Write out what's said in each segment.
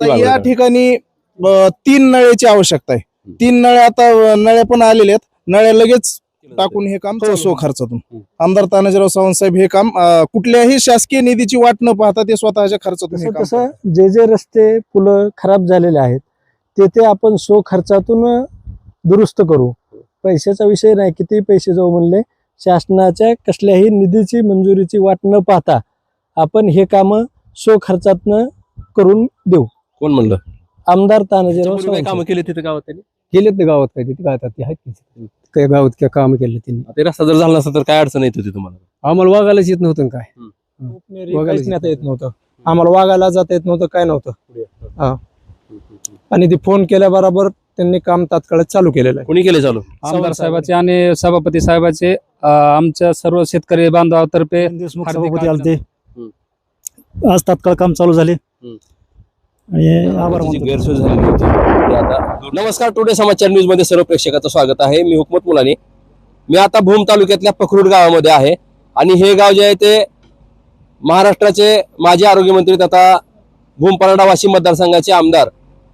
आता या ठिकाणी तीन नळ्याची आवश्यकता आहे. तीन नळ्या आता नळ्या पण आलेल्या आहेत. नळ्या लगेच टाकून हे काम सो खर्चातून. हम्म. आमदार तानाजीराव सावंत साहेब हे काम कुठल्याही शासकीय निधीची वाट न पाहता ते स्वतःच्या खर्चातून हे तसं. जे जे रस्ते पुलं खराब झालेले आहेत ते ते आपण सो खर्चातून दुरुस्त करू. पैशाचा विषय नाही किती पैसे जाऊ म्हणले शासनाच्या कसल्याही निधीची मंजुरीची वाट न पाहता आपण हे काम सो खर्चातनं करून देऊ. कोण म्हणलं? आमदार तानाजीराव काय सावंत. कामं केली तिथे गावात त्यांनी? गेलेत ना गावात काय? तिथे गावात ते आहेत की. काय गावात काय काम केले त्यांनी. ते रस्ता जर झाला नसता तर काय अडचण येत होती तुम्हाला? आम्हाला वागायलाच येत नव्हतं ना काय? बघायला काहीच नेता येत नव्हतं. आम्हाला वागायला जाता येत नव्हतं काय नव्हतं. आणि ते फोन केल्याबरोबर त्यांनी काम तात्काळ चालू केलेलं आहे. कोणी केले चालू? आमदार साहेबाचे आणि सभापती साहेबाचे अ, आमच्या सर्व शेतकरी बांधवातर्फे देशमुख हार्दिक सभापती आलते. आज तात्काळ काम चालू झाले. हम्म. आणि आभार मानतो. गैरसोय झालेली होती. ते आता नमस्कार टुडे समाचार न्यूजमध्ये सर्व प्रेक्षकाचं स्वागत आहे. मी हुकमत मुलानी. मी आता भूम तालुक्यातल्या पखरूड गावामध्ये आहे. आणि हे गाव जे आहे ते महाराष्ट्राचे माजी आरोग्यमंत्री तथा भूम पराडा वाशिम मतदारसंघाचे आमदार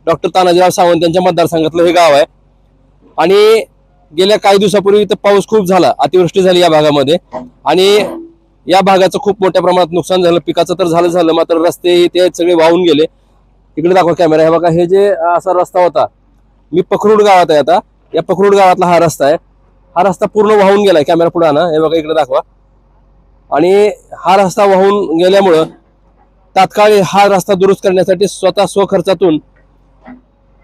डॉक्टर तानाजीराव सावंत यांच्या मतदारसंघातलं हे गाव आहे. आणि गेल्या काही दिवसापूर्वी इथं पाऊस खूप झाला. अतिवृष्टी झाली या भागामध्ये. आणि या भागाचं खूप मोठ्या प्रमाणात नुकसान झालं. पिकाचं तर झालं झालं. मात्र रस्ते ते सगळे वाहून गेले. इकडे दाखवा कॅमेरा हे बघा हे जे असा रस्ता होता मी पखरूड गावात आहे आता. या पखरूड गावातला हा रस्ता आहे. हा रस्ता पूर्ण वाहून गेलाय कॅमेरा पुढे आणा. हे बघा इकडे दाखवा. आणि हा रस्ता वाहून गेल्यामुळं तात्काळ हा रस्ता दुरुस्त करण्यासाठी स्वतः स्वखर्चातून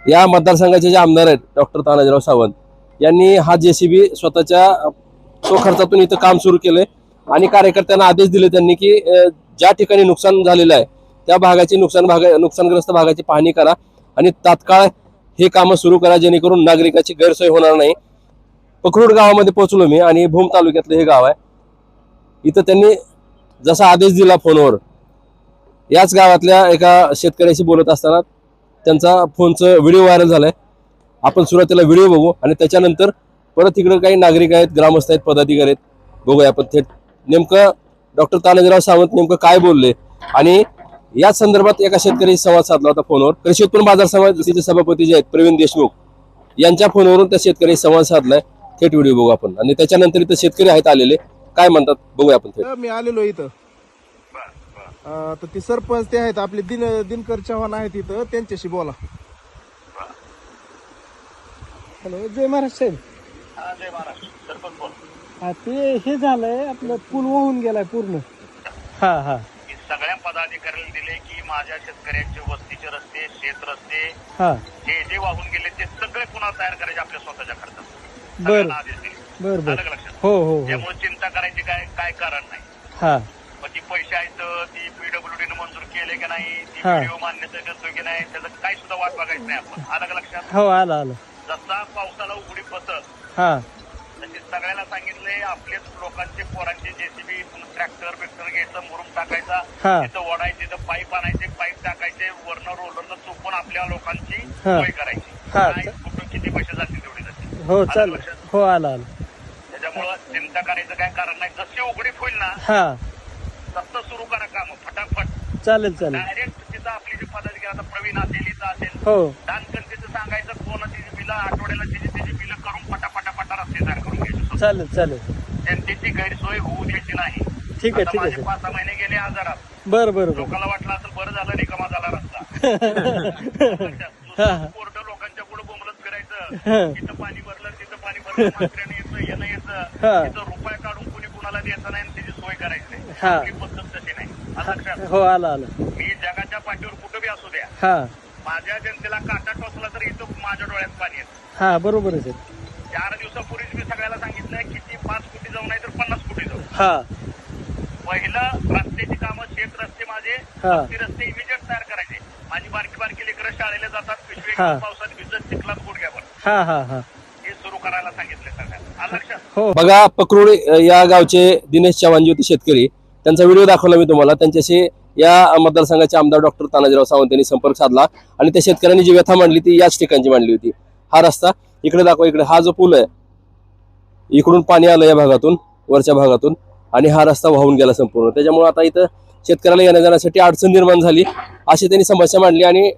या मतदारसंघाचे जे आमदार आहेत डॉक्टर तानाजीराव सावंत यांनी हा जेसीबी स्वतःच्या स्वखर्चातून इथं काम सुरू केलंय. आणि कार्यकर्त्यांना आदेश दिले त्यांनी की ज्या ठिकाणी नुकसान झालेलं आहे त्या भागाची नुकसान भाग नुकसानग्रस्त भागाची पाहणी करा आणि तात्काळ हे कामं सुरू करा जेणेकरून नागरिकाची गैरसोय होणार नाही. पखरूड गावामध्ये पोहोचलो मी आणि भूम तालुक्यातलं हे गाव आहे. इथं त्यांनी जसा आदेश दिला फोनवर याच गावातल्या एका शेतकऱ्याशी बोलत असताना त्यांचा फोनचं व्हिडिओ व्हायरल झालाय. आपण सुरुवातीला व्हिडिओ बघू आणि त्याच्यानंतर परत इकडं काही नागरिक आहेत ग्रामस्थ आहेत पदाधिकारी आहेत बघूया. आपण थेट नेमकं डॉक्टर तानाजीराव सावंत नेमकं काय बोलले आणि याच संदर्भात एका शेतकरी संवाद साधला होता फोनवर. कृषी उत्पन्न बाजार समितीचे सभापती जे आहेत प्रवीण देशमुख यांच्या फोनवरून त्या शेतकरी संवाद साधलाय. थेट व्हिडिओ बघू आपण. आणि त्याच्यानंतर इथं शेतकरी आहेत आलेले. काय म्हणतात? बघूया आपण थेट. मी आलेलो इथं. अ, तर ते सरपंच ते आहेत आपले दिन दिनकर चव्हाण आहेत इथं. त्यांच्याशी बोला. हॅलो जय महाराज साहेब. हा ते हे झालंय आपलं पूल वाहून गेलाय पूर्ण. हा हा. सगळ्या पदाधिकाऱ्यांनी दिले की माझ्या शेतकऱ्यांचे वस्तीचे रस्ते शेत रस्ते हा. जे जे वाहून गेले ते सगळे पुन्हा तयार करायचे आपल्या स्वतःच्या खर्चात. बर. सगळ्यांना आदेश दिले. बर बर. अलग लक्षात. हो हो हो. त्यामुळे चिंता करायची काय काय कारण नाही. हा. मग ती पैसे आहेत ती पीडब्ल्यूडी ने मंजूर केले की नाही ती हा. व्हिडिओ मान्यता करतोय की नाही त्याचं काही सुद्धा वाट बघायचं नाही आपण. अलग लक्षात? हो आलं आलं. जसा पावसाला उघडी हा. तशी सगळ्याला सांगितले आपलेच लोकांचे पोरांचे जेसीबी ट्रॅक्टर बिक्टर घ्यायचं मुरुम टाकायचा हा. तिथं ओढायचे तिथं पाईप आणायचे पाईप टाकायचे वरनं रोलरनं चुकून आपल्या लोकांची हा. सोय करायची. हा. काय कुठून किती पैसे जातील तेवढे जातील हो चालेल? हो आलं आलं. त्याच्यामुळं चिंता करायचं काय कारण नाही. जशी उघडी होईल ना हा. तसं सुरू करा काम फटाफट. चालेल चालेल. डायरेक्ट तिथं आपली जी पदाधिकारी आता प्रवीण असेल इथं असेल. हो. दानकर्तीचं सांगायचं कोण बिलं आठवड्याला तिची बिलं करून पटापटा पटा रस्ते तयार करून घ्यायचे चालेल चालेल. जनतेची गैरसोय होऊ द्यायची नाही. ठीक आहे आता ठीक आहे माझे सर. पाच सहा महिने गेले आजारात. बर बर बर. लोकांना वाटलं असेल बरं झालं रिकामा झाला रस्ता. कोर्ट लोकांच्या पुढे बोंबलत फिरायचं. तिथं पाणी भरलं तिथं पाणी भरलं मंत्र्याने येतं येणं येतं. हा. तिथं रुपये काढून कुणी कुणाला द्यायचं नाही आणि त्याची सोय करायची नाही. हा. आपली पद्धत तशी नाही. आता लक्षात? हो आलं आलं. मी जगाच्या पाठीवर कुठं बी असू द्या. हा. माझ्या जनतेला काटा टोचला तर इथं माझ्या डोळ्यात पाणी येतं. हा बरोबर आहे सर चार दिवसापूर्वीच मी सगळ्याला सांगितलंय किती पाच कोटी जाऊ नाही तर पन्नास कोटी जाऊ हा. पहिलं रस्त्याची कामं शेत रस्ते माझे हा. ते रस्ते इमिजिएट तयार करायचे. माझी बारकी बारकी लेकरं शाळेला जातात पिशवी हा. पावसात भिजत चिखलात गुडघ्यावर हा हा हा. हे सुरू करायला सांगितले सगळ्यांना. आलं लक्षात? हो. बघा पक्रूड या गावचे दिनेश चव्हाणजी होते शेतकरी त्यांचा व्हिडिओ दाखवला मी तुम्हाला. त्यांच्याशी या मतदारसंघाचे आमदार डॉक्टर तानाजीराव सावंत यांनी संपर्क साधला आणि त्या शेतकऱ्यांनी जी व्यथा मांडली ती याच ठिकाणची मांडली होती. हा रस्ता इकडे दाखवा इकडे. हा जो पूल आहे इकडून पाणी आलं या भागातून वरच्या भागातून. आणि हा रस्ता वाहून गेला संपूर्ण. त्याच्यामुळे आता इथं शेतकऱ्याला येण्या जाण्यासाठी अडचण निर्माण झाली अशी त्यांनी समस्या मांडली आणि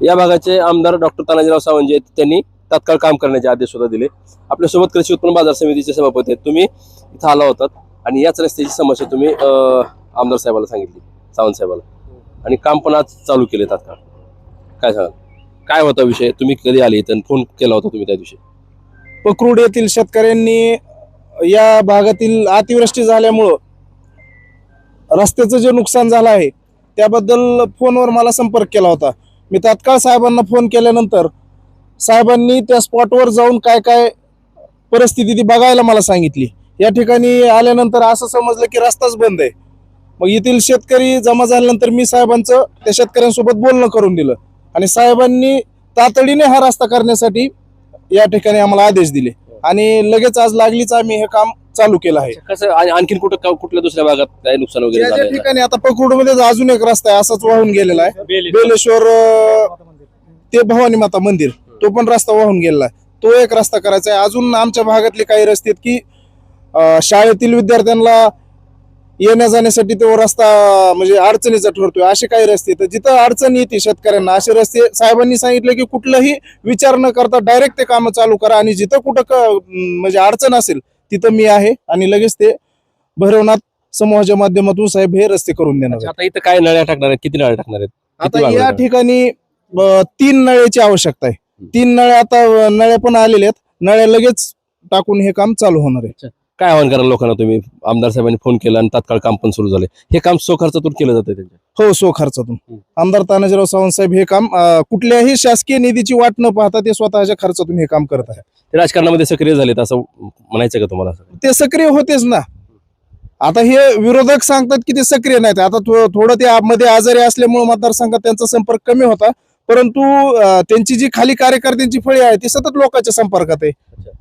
या भागाचे आमदार डॉक्टर तानाजीराव सावंत जे त्यांनी तात्काळ काम करण्याचे आदेश सुद्धा दिले. आपल्यासोबत कृषी उत्पन्न बाजार समितीचे सभापती आहेत. तुम्ही इथं आला होतात आणि याच रस्त्याची समस्या तुम्ही आमदार साहेबाला सांगितली सावंत साहेबाला. आणि काम पण आज चालू केले तात्काळ. काय सांगाल? काय होता विषय? तुम्ही कधी आले इथं फोन केला होता तुम्ही त्या दिवशी? पक्रूड येथील शेतकऱ्यांनी या भागातील अतिवृष्टी झाल्यामुळं रस्त्याचं जे नुकसान झालं आहे त्याबद्दल फोनवर मला संपर्क केला होता. मी तात्काळ साहेबांना फोन केल्यानंतर साहेबांनी त्या स्पॉटवर जाऊन काय काय परिस्थिती ती बघायला मला सांगितली. या ठिकाणी आल्यानंतर असं समजलं की रस्ताच बंद आहे. मग येथील शेतकरी जमा झाल्यानंतर मी साहेबांचं त्या शेतकऱ्यांसोबत बोलणं करून दिलं आणि साहेबांनी तातडीने हा रस्ता करण्यासाठी या ठिकाणी आम्हाला आदेश दिले. आणि लगेच आज लागलीच आम्ही हे काम चालू केलं आहे. कसं आणि आणखीन कुठं का- कुठल्या दुसऱ्या भागात काय नुकसान वगैरे ज्या झालं ठिकाणी आता पकडमध्ये अजून एक रस्ता आहे असाच वाहून गेलेला आहे. बेलेश्वर अं, ते भवानी माता मंदिर तो पण रस्ता वाहून गेलेला आहे. तो एक रस्ता करायचा आहे. अजून आमच्या भागातले काही रस्ते आहेत की अं, शाळेतील विद्यार्थ्यांना येण्या जाण्यासाठी तो रस्ता म्हणजे अडचणीचा ठरतोय असे काही रस्ते. तर जिथं अडचण येते शेतकऱ्यांना असे रस्ते साहेबांनी सांगितलं की कुठलंही विचार न करता डायरेक्ट ते कामं चालू करा आणि जिथं कुठं म्हणजे अडचण असेल तिथं मी आहे आणि लगेच ते भैरवनाथ समूहाच्या माध्यमातून साहेब हे रस्ते करून देणार. आता इथं काय नळ्या टाकणार आहेत किती नळ्या टाकणार आहेत आता या? ठिकाणी तीन नळ्याची आवश्यकता आहे तीन नळ्या आता नळ्या पण आलेल्या आहेत नळ्या लगेच टाकून हे काम चालू होणार आहे काय आवाहन कराल लोकांना तुम्ही? आमदार साहेबांनी फोन केला आणि तात्काळ काम पण सुरू झाले. हे काम सो खर्चातून केलं जातं त्यांच्या? हो सो खर्चातून. आमदार तानाजीराव सावंत साहेब हे काम अं, कुठल्याही शासकीय निधीची वाट न पाहता ते स्वतःच्या खर्चातून हे काम करत आहे ते राजकारणामध्ये सक्रिय झालेत असं म्हणायचं का तुम्हाला? ते सक्रिय होतेच ना. आता हे विरोधक सांगतात की ते सक्रिय नाहीत. आता थो- थोडं ते आ- मध्ये आजारी असल्यामुळे मतदारसंघात त्यांचा संपर्क कमी होता. परंतु त्यांची जी खाली कार्यकर्त्यांची फळी आहे ती सतत लोकांच्या संपर्कात आहे.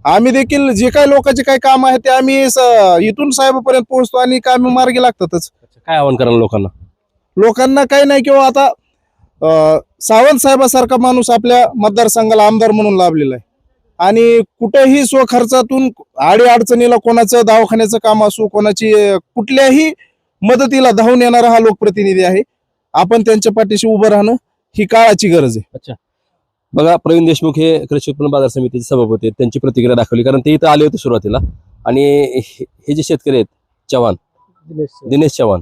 आम्ही देखील जे काही लोकांचे काही काम आहे ते आम्ही इथून साहेबापर्यंत पोहोचतो आणि काम मार्गी लागतातच. काय आवाहन कराल लोकांना? लोकांना काही नाही किंवा आता सावंत साहेबासारखा माणूस आपल्या मतदारसंघाला आमदार म्हणून लाभलेला आहे. आणि कुठेही स्वखर्चातून आडी अडचणीला कोणाचं दवाखान्याचं काम असो कोणाची कुठल्याही मदतीला धावून येणारा हा लोकप्रतिनिधी आहे. आपण त्यांच्या पाठीशी उभं राहणं ही काळाची गरज आहे. बघा प्रवीण देशमुख हे कृषी उत्पन्न बाजार समितीचे सभापती आहेत. त्यांची प्रतिक्रिया दाखवली कारण ते इथं आले होते सुरुवातीला. आणि हे जे शेतकरी आहेत चव्हाण दिनेश चव्हाण.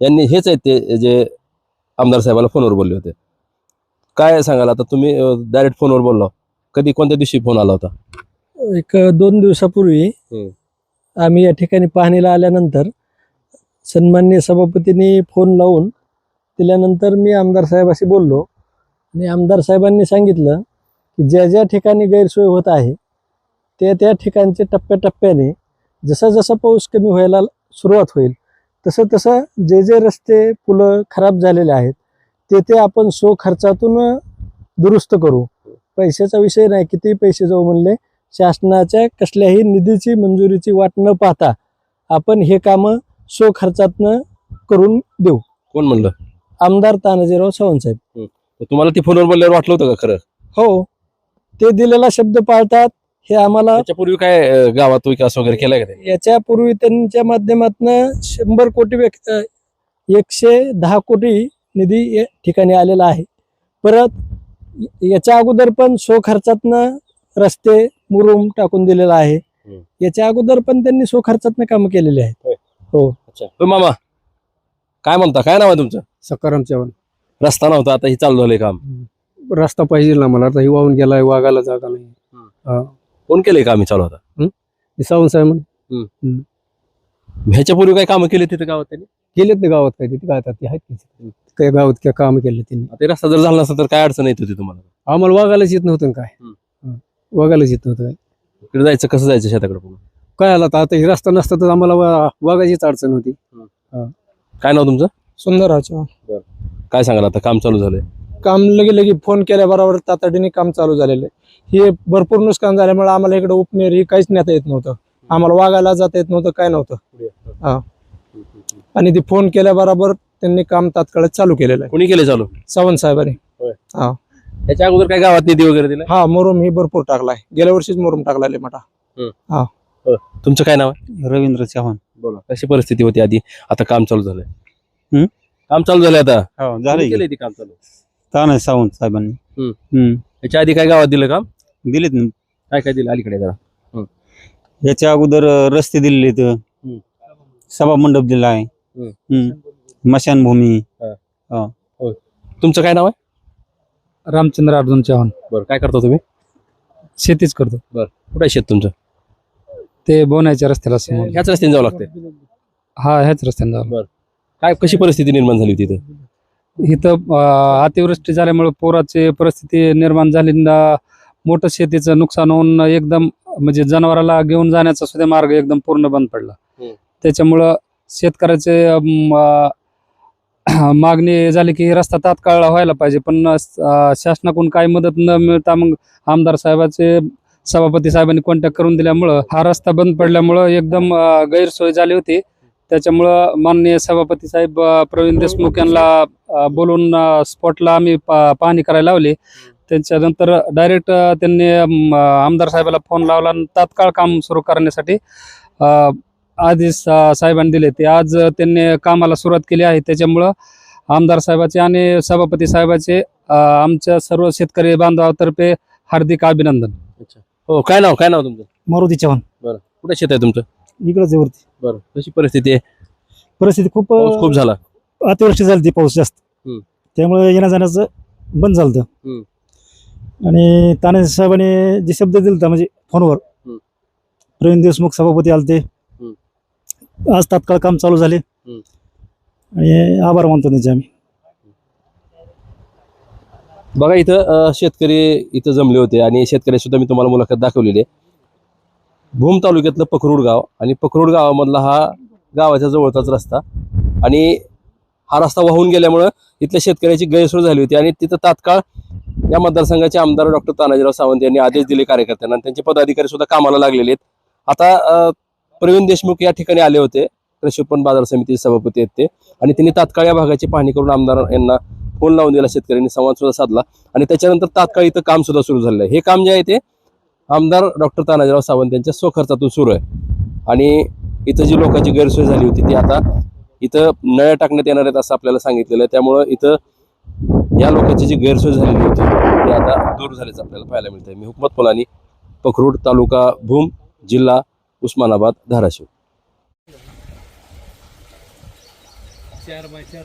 यांनी हेच आहेत ते जे आमदार साहेबाला फोनवर बोलले होते. काय सांगाल आता? तुम्ही डायरेक्ट फोनवर बोलला. कधी कोणत्या दिवशी फोन आला होता? एक दोन दिवसापूर्वी. आम्ही या ठिकाणी पाहणीला आल्यानंतर सन्मान्य सभापतींनी फोन लावून दिल्यानंतर मी आमदार साहेबाशी बोललो. आणि आमदार साहेबांनी सांगितलं की ज्या ज्या ठिकाणी गैरसोय होत आहे त्या त्या ठिकाणचे टप्प्याटप्प्याने जसा जसा पाऊस कमी व्हायला सुरुवात होईल तसं तसं जे जे रस्ते पुलं खराब झालेले आहेत ते ते आपण सो खर्चातून दुरुस्त करू. पैशाचा विषय नाही किती पैसे जाऊ म्हणले शासनाच्या कसल्याही निधीची मंजुरीची वाट न पाहता आपण हे कामं सो खर्चातनं करून देऊ. कोण म्हणलं? आमदार तानाजीराव साहेब. तुम्हाला ते फोनवर बोलल्यावर वाटलं होतं का खरं? हो. ते दिलेला शब्द पाळतात हे आम्हाला त्याच्यापूर्वी काय गावात विकास वगैरे केलाय का? याच्यापूर्वी त्यांच्या माध्यमातून शंभर कोटी एकशे दहा कोटी निधी या ठिकाणी आलेला आहे. परत याच्या अगोदर पण सो खर्चातनं रस्ते मुरुम टाकून दिलेला आहे. याच्या अगोदर पण त्यांनी सो खर्चातनं कामं केलेली आहेत. अच्छा. होय मामा. काय म्हणता? काय नाव आहे तुमचं? सकाराम चव्हाण. रस्ता नव्हता आता ही चालू झालंय काम. रस्ता पाहिजे ना मला आता ही वाहून गेलाय वागायला जागा नाही. कोण केलंय काम हे चालू आता? हे सावंत साहेब म्हणे, ह्याच्यापूर्वी काय कामं केली तिथे गावात त्यांनी? गेलेत ना गावात काय तिथे काय आता ते आहेत की. काय गावात काय काम केले त्यांनी. आता हे रस्ता जर झाला नसता तर काय अडचण येत होती तुम्हाला? आम्हाला वागायलाच येत नव्हतं ना काय. हम्म. हं. वागायलाच येत नव्हतं काय. इकडे जायचं कसं जायचं शेताकडे पुन्हा? काय आला आता? हे रस्ता नसता तर आम्हाला वा- वागायचीच अडचण होती. काय नाव तुमचं? सुंदर काय सांगाल आता? काम चालू झालंय. काम लगे लगे फोन केल्याबरोबर तातडीने काम चालू झालेलं आहे. हे भरपूर नुकसान झाल्यामुळे आम्हाला इकडे उपनेर ही काहीच नेता येत नव्हतं. आम्हाला वागायला जाता येत नव्हतं काय नव्हतं. हा. आणि ते फोन केल्याबरोबर त्यांनी काम तात्काळ चालू केलेलं आहे. कोणी केले चालू? सावंत साहेबांनी. त्याच्या अगोदर काय गावात निधी वगैरे दिला? हा मुरुम ही भरपूर टाकलाय गेल्या वर्षीच मुरुम टाकलाय मोठा. तुमचं काय नाव आहे? रवींद्र चव्हाण. बोला. कशी परिस्थिती होती आधी? आता काम चालू झालंय. हम्म? काम चालू झालंय आता? हो केलंय ते काम चालू? ताना सावंत साहेबांनी. हम्म. हम्म. याच्या आधी काय गावात दिलं काम? दिलेत ना. काय काय दिलं? अलीकडे जरा. याच्या अगोदर अं, रस्ते दिलेले आहेत. सभा मंडप दिला आहे. हम्म. हम्म. स्मशानभूमी तुमचं काय नाव आहे? रामचंद्र अर्जुन चव्हाण. बरं काय करता तुम्ही? शेतीच करतो. कुठे आहे शेत तुमचं? ते बोनायच्या रस्त्याला समोर. ह्याच रस्त्याने जावं लागतंय. हा ह्याच रस्त्याने जाऊ काय कशी परिस्थिती निर्माण झाली होती इथं? इथं अं, अतिवृष्टी झाल्यामुळे पुराची परिस्थिती निर्माण झाली. न- मोठं शेतीचं नुकसान होऊन एकदम म्हणजे जनावराला घेऊन जाण्याचा सुद्धा मार्ग एकदम पूर्ण बंद पडला. हम्म. त्याच्यामुळं शेतकऱ्याचे अं, अं, मागणी झाली की रस्ता तात्काळ व्हायला पाहिजे. पण अं, शासनाकडून काही मदत न मिळता मग आमदार साहेबाचे सभापती साहेबांनी कॉन्टॅक्ट करून दिल्यामुळं हा रस्ता बंद पडल्यामुळं एकदम अं, गैरसोय झाली होती. त्याच्यामुळं माननीय सभापती साहेब प्रवीण देशमुख यांना बोलून स्पॉटला आम्ही पा- पाहणी करायला लावली. त्याच्यानंतर डायरेक्ट त्यांनी आमदार साहेबाला फोन लावला आणि तात्काळ काम सुरू करण्यासाठी आदेश अं, साहेबांनी दिले. ते आज त्यांनी कामाला सुरुवात केली आहे. त्याच्यामुळं आमदार साहेबाचे आणि सभापती साहेबाचे आमच्या सर्व शेतकरी बांधवातर्फे हार्दिक अभिनंदन. हो काय नाव काय नाव तुमचं? मारुती चव्हाण. कुठे शेत आहे तुमचं? इकडंच आहे वरती. बरं कशी परिस्थिती आहे? परिस्थिती खूप पाऊस खूप झाला. अतिवृष्टी झाली ती पाऊस जास्त. हम्म. त्यामुळे येण्या जाण्याचं बंद झालं होतं. आणि ताने साहेबांनी जे शब्द दिलता म्हणजे फोनवर हम्म. प्रवीण देशमुख सभापती आलते. आज तात्काळ काम चालू झाले. आणि आभार मानतो त्यांचे आम्ही. बघा इथं अं, शेतकरी इथं जमले होते आणि शेतकरी सुद्धा मी तुम्हाला मुलाखत दाखवलेली आहे. भूम तालुक्यातलं पखरूड गाव आणि पखरूड गावामधला हा गावाच्या जवळचाच रस्ता. आणि हा रस्ता वाहून गेल्यामुळं इथल्या शेतकऱ्याची गैरसोय झाली होती आणि तिथं तात्काळ या मतदारसंघाचे आमदार डॉक्टर तानाजीराव सावंत यांनी आदेश दिले कार्यकर्त्यांना आणि त्यांचे पदाधिकारी सुद्धा कामाला लागलेले आहेत. आता प्रवीण देशमुख या ठिकाणी आले होते. कृषी उत्पन्न बाजार समितीचे सभापती आहेत ते. आणि त्यांनी तात्काळ या भागाची पाहणी करून आमदार यांना फोन लावून दिला शेतकऱ्यांनी संवाद सुद्धा साधला. आणि त्याच्यानंतर तात्काळ इथं काम सुद्धा सुरू झालेलं आहे. हे काम जे आहे ते आमदार डॉक्टर तानाजीराव सावंत यांच्या स्वखर्चातून सुरू आहे. आणि इथं जी लोकांची गैरसोय झाली होती ती आता इथं नळ्या टाकण्यात येणार आहेत असं आपल्याला सांगितलेलं आहे. त्यामुळं इथं या लोकांची जी गैरसोय झालेली होती ती आता दूर झाल्याचं आपल्याला पाहायला मिळते मी हुकमत पोलानी पखरूड तालुका भूम जिल्हा उस्मानाबाद धाराशिव. चार बाय चार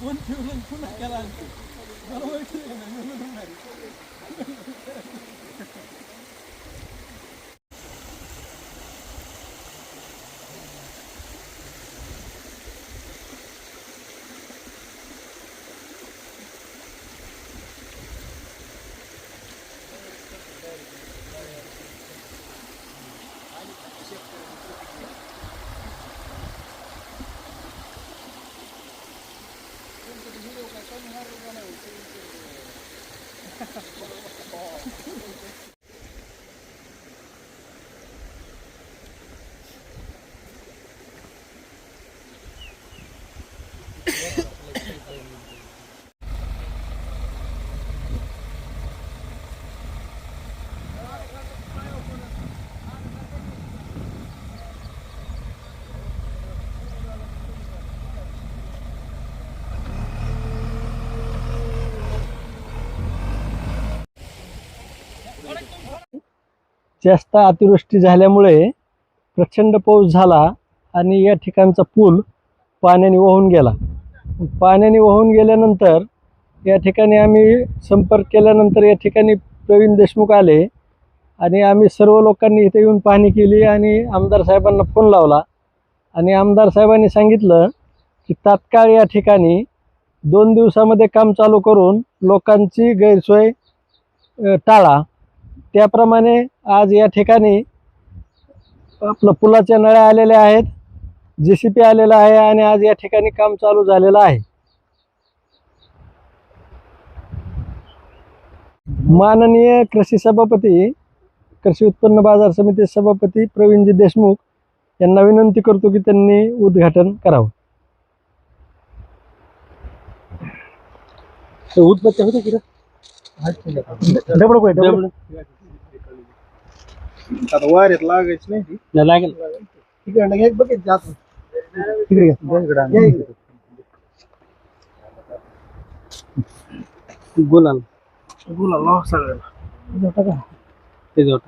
कोण ठेवलं पुन्हा केला ああ。जास्त अतिवृष्टी झाल्यामुळे प्रचंड पाऊस झाला आणि या ठिकाणचा पूल पाण्याने वाहून गेला. पाण्याने वाहून गेल्यानंतर या ठिकाणी आम्ही संपर्क केल्यानंतर या ठिकाणी प्रवीण देशमुख आले आणि आम्ही सर्व लोकांनी इथे येऊन पाहणी केली आणि आमदार साहेबांना फोन लावला. आणि आमदार साहेबांनी सांगितलं की तात्काळ या ठिकाणी दोन दिवसामध्ये काम चालू करून लोकांची गैरसोय टाळा. त्याप्रमाणे आज या ठिकाणी आपलं पुलाच्या नळ्या आलेल्या आहेत जे सी पी आलेला आहे आणि आज या ठिकाणी काम चालू झालेलं आहे. माननीय कृषी सभापती कृषी उत्पन्न बाजार समिती सभापती प्रवीणजी देशमुख यांना विनंती करतो की त्यांनी उद्घाटन करावं. उत्पत्ती होते की डबड कोय, डबड. आता वाऱ्यात लागायची नाही ती. लागेल तिकडनं घे, बघ इथे आत. तिकडे घे. घे इकडे. गुलाल गुलाल लाव सगळ्याला. ते जोट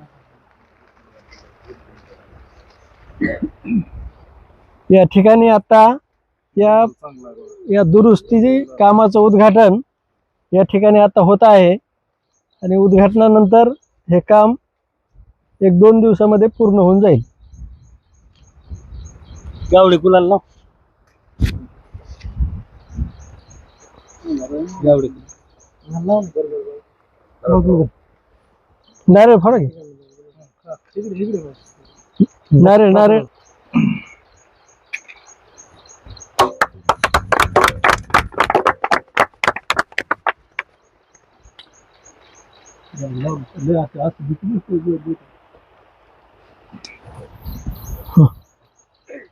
या ठिकाणी आता या या दुरुस्ती कामाचं उद्घाटन या ठिकाणी आता होत आहे आणि उद्घाटनानंतर हे काम एक दोन दिवसामध्ये पूर्ण होऊन जाईल गावडे गुलाल लाव गावडे नारळ फोडा की नारळ नारळ फोडा हम्म. खाली तू बघ ना.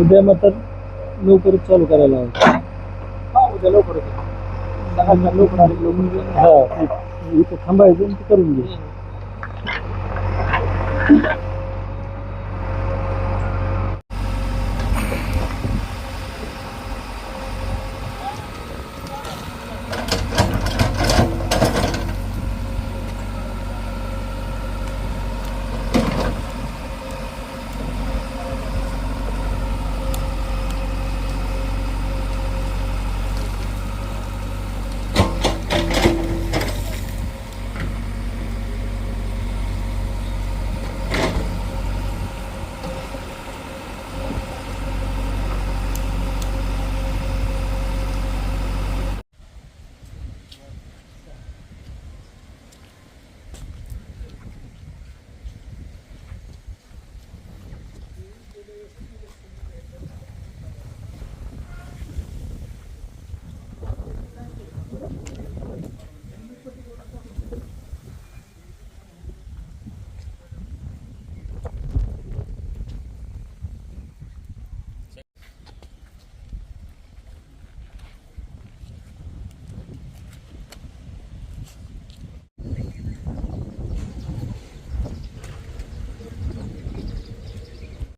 उद्या मात्र लवकरच चालू करायला हवं. उद्या लवकर येतो. आले इथं थांबायचं करून घे